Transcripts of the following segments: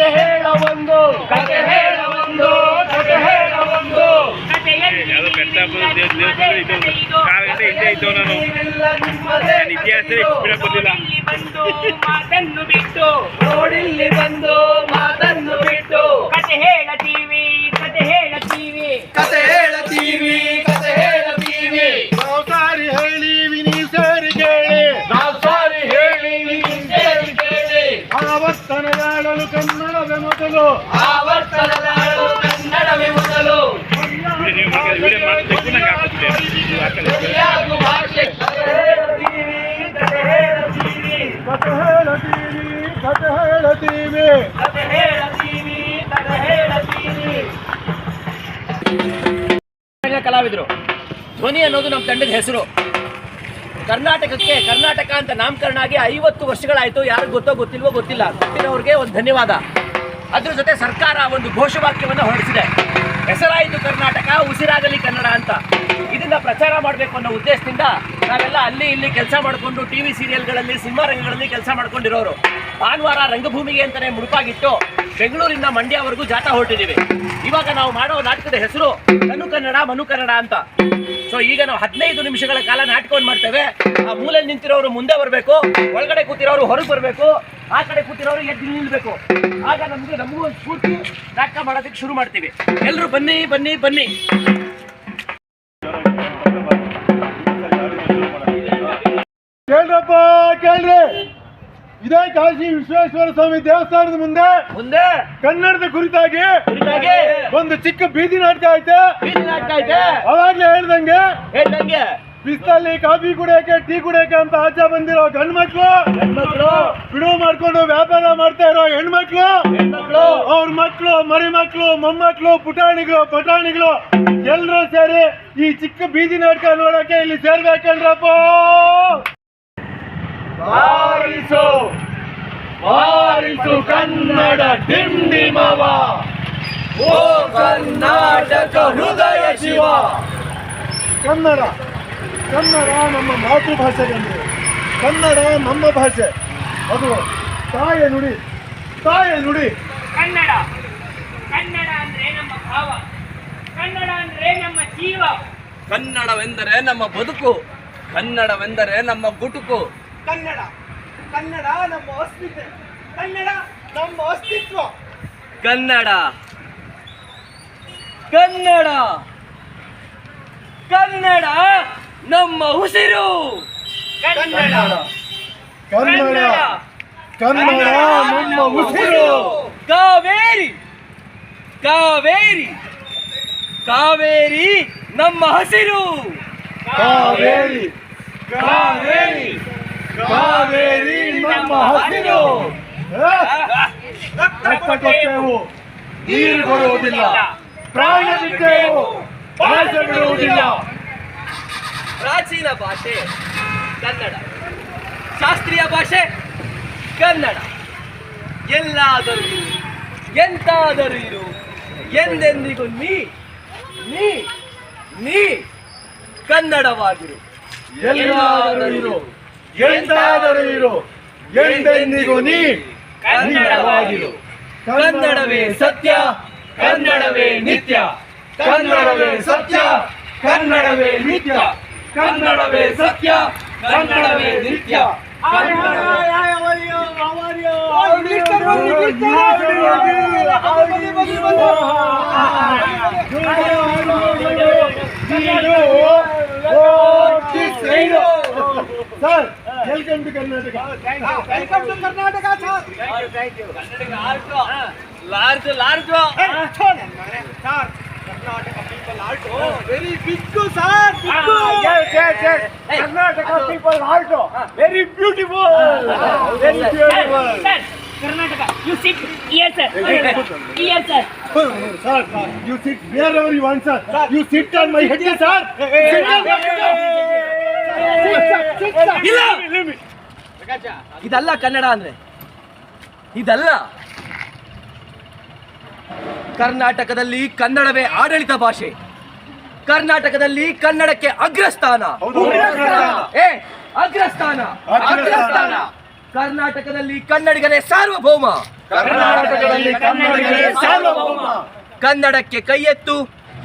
ಕತೆ ಹೇಳ ಒಂದು ಕತೆ ಹೇಳ ಒಂದು ಕತೆ ಹೇಳ ಒಂದು ಬಿಟ್ಟು ನೋಡಿಲ್ಲಿ ಬಂದು ಮಾತನ್ನು ಬಿಟ್ಟು ಕತೆ ಕಲಾವಿದರು ಧ್ವನಿ ಅನ್ನೋದು ನಮ್ಮ ತಂಡದ ಹೆಸರು ಕರ್ನಾಟಕಕ್ಕೆ ಕರ್ನಾಟಕ ಅಂತ ನಾಮಕರಣ ಆಗಿ ಐವತ್ತು ವರ್ಷಗಳಾಯ್ತು ಯಾರು ಗೊತ್ತೋ ಗೊತ್ತಿಲ್ವೋ ಗೊತ್ತಿಲ್ಲ ಅವ್ರಿಗೆ ಒಂದು ಧನ್ಯವಾದ ಅದ್ರ ಜೊತೆ ಸರ್ಕಾರ ಒಂದು ಘೋಷವಾಕ್ಯವನ್ನು ಹೊರಡಿಸಿದೆ ಹೆಸರಾಯಿತು ಕರ್ನಾಟಕ ಉಸಿರಾಗಲಿ ಕನ್ನಡ ಅಂತ ಇದನ್ನ ಪ್ರಚಾರ ಮಾಡಬೇಕು ಅನ್ನೋ ಉದ್ದೇಶದಿಂದ ನಾವೆಲ್ಲ ಅಲ್ಲಿ ಇಲ್ಲಿ ಕೆಲಸ ಮಾಡಿಕೊಂಡು ಟಿ ವಿ ಸೀರಿಯಲ್ಗಳಲ್ಲಿ ಸಿನಿಮಾ ರಂಗಗಳಲ್ಲಿ ಕೆಲಸ ಮಾಡ್ಕೊಂಡಿರೋರು ಭಾನುವಾರ ರಂಗಭೂಮಿಗೆ ಅಂತಲೇ ಮುಡುಪಾಗಿಟ್ಟು ಬೆಂಗಳೂರಿಂದ ಮಂಡ್ಯವರೆಗೂ ಜಾಥಾ ಹೊರಟಿದ್ದೀವಿ ಇವಾಗ ನಾವು ಮಾಡೋ ನಾಟಕದ ಹೆಸರು ಕನು ಕನ್ನಡ ಮನು ಕನ್ನಡ ಅಂತ ಸೊ ಈಗ ನಾವು ಹದಿನೈದು ನಿಮಿಷಗಳ ಕಾಲ ನಾಟಕವನ್ನು ಮಾಡ್ತೇವೆ ಆ ಮೂಲೆಯಲ್ಲಿ ನಿಂತಿರೋರು ಮುಂದೆ ಬರಬೇಕು ಒಳಗಡೆ ಕೂತಿರೋರು ಹೊರಗೆ ಬರಬೇಕು ಆ ಕಡೆ ಕೂತಿರೋರು ಎದ್ದು ನಿಲ್ಲಬೇಕು ಆಗ ನಮಗೆ ನಮಗೂ ಒಂದು ಸ್ಫೂರ್ತಿ ನಾಟಕ ಮಾಡೋದಕ್ಕೆ ಶುರು ಮಾಡ್ತೀವಿ ಎಲ್ಲರೂ ಬನ್ನಿ ಬನ್ನಿ ಬನ್ನಿ ಕೇಳ್ರಪ್ಪ ಕೇಳ್ರಿ ಇದೇ ಕಾಶಿ ವಿಶ್ವೇಶ್ವರ ಸ್ವಾಮಿ ದೇವಸ್ಥಾನದ ಮುಂದೆ ಮುಂದೆ ಕನ್ನಡದ ಕುರಿತಾಗಿ ಒಂದು ಚಿಕ್ಕ ಬೀದಿ ನಾಟಕ ಐತೆ ಅವಾಗ್ಲೇ ಹೇಳ್ದಂಗೆ ಬಿಸ್ತಲ್ಲಿ ಕಾಫಿ ಕುಡಿಯಕ್ಕೆ ಟೀ ಕುಡಿಯಕ್ಕೆ ಅಂತ ಆಚೆ ಬಂದಿರೋ ಗಂಡ್ ಮಕ್ಳು ಮಕ್ಕಳು ಬಿಡುವು ಮಾಡ್ಕೊಂಡು ವ್ಯಾಪಾರ ಮಾಡ್ತಾ ಇರೋ ಹೆಣ್ಮಕ್ಳು ಹೆಣ್ಮಕ್ಳು ಅವ್ರ ಮಕ್ಳು ಮರಿ ಮಕ್ಳು ಮೊಮ್ಮಕ್ಳು ಪುಟಾಣಿಗಳು ಪಟಾಣಿಗಳು ಎಲ್ರು ಸೇರಿ ಈ ಚಿಕ್ಕ ಬೀದಿ ನಾಟಕ ನೋಡಕ್ಕೆ ಇಲ್ಲಿ ಸೇರ್ಬೇಕಂದ್ರಪ್ಪ ಬಾರಿಸು ಬಾರಿಸು ಕನ್ನಡ ಡಿಂಡಿಮವ ಓ ಕರ್ನಾಟಕ ಹೃದಯ ಶಿವ ಕನ್ನಡ ಕನ್ನಡ ನಮ್ಮ ಮಾತೃಭಾಷೆ ಎಂದು ಕನ್ನಡ ನಮ್ಮ ಭಾಷೆ ಅದು ತಾಯ ನುಡಿ ತಾಯ ನುಡಿ ಕನ್ನಡ ಕನ್ನಡ ಅಂದ್ರೆ ನಮ್ಮ ಭಾವ ಕನ್ನಡ ಅಂದ್ರೆ ನಮ್ಮ ಜೀವ ಕನ್ನಡವೆಂದರೆ ನಮ್ಮ ಬದುಕು ಕನ್ನಡವೆಂದರೆ ನಮ್ಮ ಗುಟುಕು ಕನ್ನಡ ಕನ್ನಡ ನಮ್ಮ ಅಸ್ತಿತ್ವ ಕನ್ನಡ ನಮ್ಮ ಅಸ್ತಿತ್ವ ಕನ್ನಡ ಕನ್ನಡ ಕನ್ನಡ ನಮ್ಮ ಉಸಿರು ಕನ್ನಡ ಕನ್ನಡ ಕನ್ನಡ ನಮ್ಮ ಉಸಿರು ಕಾವೇರಿ ಕಾವೇರಿ ಕಾವೇರಿ ನಮ್ಮ ಹಸಿರು ಕಾವೇರಿ ಕಾವೇರಿ ಕಾವೇರಿ ನಮ್ಮ ಹಸಿರು ರಕ್ತ ಕೊಟ್ಟೇವು ನೀರು ಕೊಡುವುದಿಲ್ಲ ಪ್ರಾಣ ಬಿಟ್ಟೇವು ಭಾಷೆ ಬಿಡುವುದಿಲ್ಲ ಪ್ರಾಚೀನ ಭಾಷೆ ಕನ್ನಡ ಶಾಸ್ತ್ರೀಯ ಭಾಷೆ ಕನ್ನಡ ಎಲ್ಲಾದರೂ ಇರು ಎಂತಾದರೂ ಇರು ಎಂದೆಂದಿಗೂ ನೀ ನೀ ನೀ ಕನ್ನಡವಾಗಿರು ಎಲ್ಲಾದರೂ ಇರು ಎಂದಾದರೂ ಇರು ಎಂದೆಂದಿಗೂ ನೀ ಕನ್ನಡವಾಗಿರು ಕನ್ನಡವೇ ಸತ್ಯ ಕನ್ನಡವೇ ನಿತ್ಯ ಕನ್ನಡವೇ ಸತ್ಯ ಕನ್ನಡವೇ ನಿತ್ಯ ಕನ್ನಡವೇ ಸತ್ಯ ಕನ್ನಡವೇ ನಿತ್ಯ ನೀನು Sir welcome to Karnataka welcome to Karnataka large large very big sir Karnataka people also very beautiful very beautiful sir Karnataka you sit here sir here sir Sir, you sit wherever you want, sir. You sit on my head, sir. Sit on my head. Sit, sir. ಇದಲ್ಲ ಕನ್ನಡ ಅಂದ್ರೆ ಇದಲ್ಲ ಕರ್ನಾಟಕದಲ್ಲಿ ಕನ್ನಡವೇ ಆಡಳಿತ ಭಾಷೆ ಕರ್ನಾಟಕದಲ್ಲಿ ಕನ್ನಡಕ್ಕೆ ಅಗ್ರಸ್ಥಾನ ಏ ಅಗ್ರಸ್ಥಾನ ಅಗ್ರಸ್ಥಾನ ಕರ್ನಾಟಕದಲ್ಲಿ ಕನ್ನಡಿಗನೇ ಸಾರ್ವಭೌಮ ಕರ್ನಾಟಕದಲ್ಲಿ ಕನ್ನಡಕ್ಕೆ ಕೈ ಎತ್ತು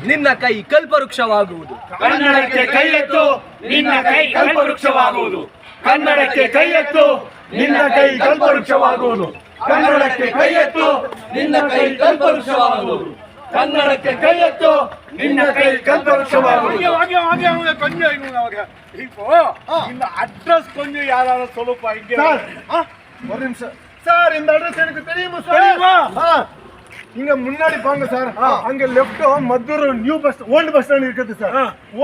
ನಿನ್ನ ಕೈ ಕಲ್ಪವೃಕ್ಷವಾಗುವುದು ಕನ್ನಡಕ್ಕೆ ಕೈ ಎತ್ತು ನಿನ್ನ ಕೈ ಕಲ್ಪವೃಕ್ಷವಾಗುವುದು ಕನ್ನಡಕ್ಕೆ ಕೈ ಎತ್ತು ನಿನ್ನ ಕೈ ಕಲ್ಪವೃಕ್ಷವಾಗುವುದು ಕನ್ನಡಕ್ಕೆ ಕೈ ಎತ್ತು ನಿನ್ನ ಕೈ ಕಲ್ಪವೃಕ್ಷವಾಗುವುದು ಕನ್ನಡಕ್ಕೆ ಕೈ ಎತ್ತು ನಿನ್ನ ಕೈ ಕಲ್ಪವೃಕ್ಷವಾಗುವುದು ಹಾಗೆ ಹಾಗೆ ಅವಾಗ ಅಡ್ರೆಸ್ ಕೊಂಜು ಯಾರು ಸ್ವಲ್ಪ ಹಿಂಗೆ ಒಂದು ನಿಮಿಷ ಸರ್ ಇಂದ ಅಡ್ರೆಸ್ ಏನಕ್ಕೆ ತಿಳಿಯುವ இங்க முன்னாடி போங்க சார் அங்க lepto Madurai new bus old bus stand இருக்குது சார்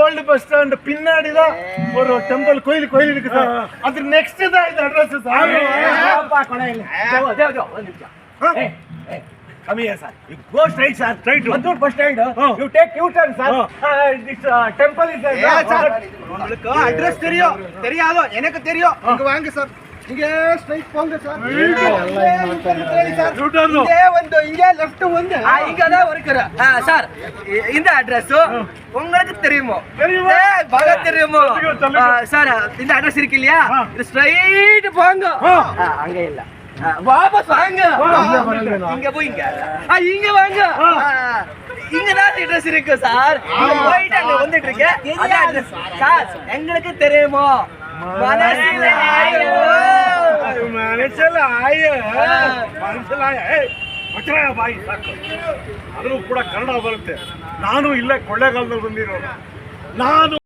ஓல்டு பஸ் ஸ்டாண்ட் பின்னாடி தான் ஒரு டெம்பிள் கோயில் கோயில் இருக்கு சார் அது நெக்ஸ்ட் தான் இது address sir Come here, sir. You go straight, sir. Straight to Madhur bus stand. Uh. You take U-turn, sir. Uh. Uh, this uh, temple is there. Yeah, sir. உங்களுக்கு address uh, தெரியும் தெரியாதோ எனக்கு தெரியும் இங்க வாங்க sir ಹಿಂಗೆ straight ಹೋಗ್ಲಿ sir ಹಿಂಗೆ ಒಂದು ಹಿಂಗೆ லெஃப்ட் வந்து இங்க சார் இந்த அட்ரஸ் உங்களுக்கு தெரியுமோ தெரியுமோ சார் இந்த அட்ரஸ் இருக்கு இல்லையா இது ஸ்ட்ரைட் போங்க அங்க இல்ல வாபஸ் வாங்க இங்க போய் இங்க வாங்க இங்க வாங்க ஆ, இங்கதான் அட்ரஸ் இருக்கு சார் இங்க போயிட்டு அங்க வந்துட்டு இருக்கு அதான் அட்ரஸ் சார் எங்களுக்கு தெரியுமோ மனசில் ஆயிரம். ಮನಸ್ಸಲ್ಲಿ ಮನಸ್ಸಲ್ಲಿ ಮಚ್ಚರ ಬಾಯಿ ಸಾಕು ಅದು ಕೂಡ ಕನ್ನಡ ಬರುತ್ತೆ ನಾನು ಇಲ್ಲೇ ಕೊಳ್ಳೇಗಾಲದಲ್ಲಿ ಬಂದಿರೋದು ನಾನು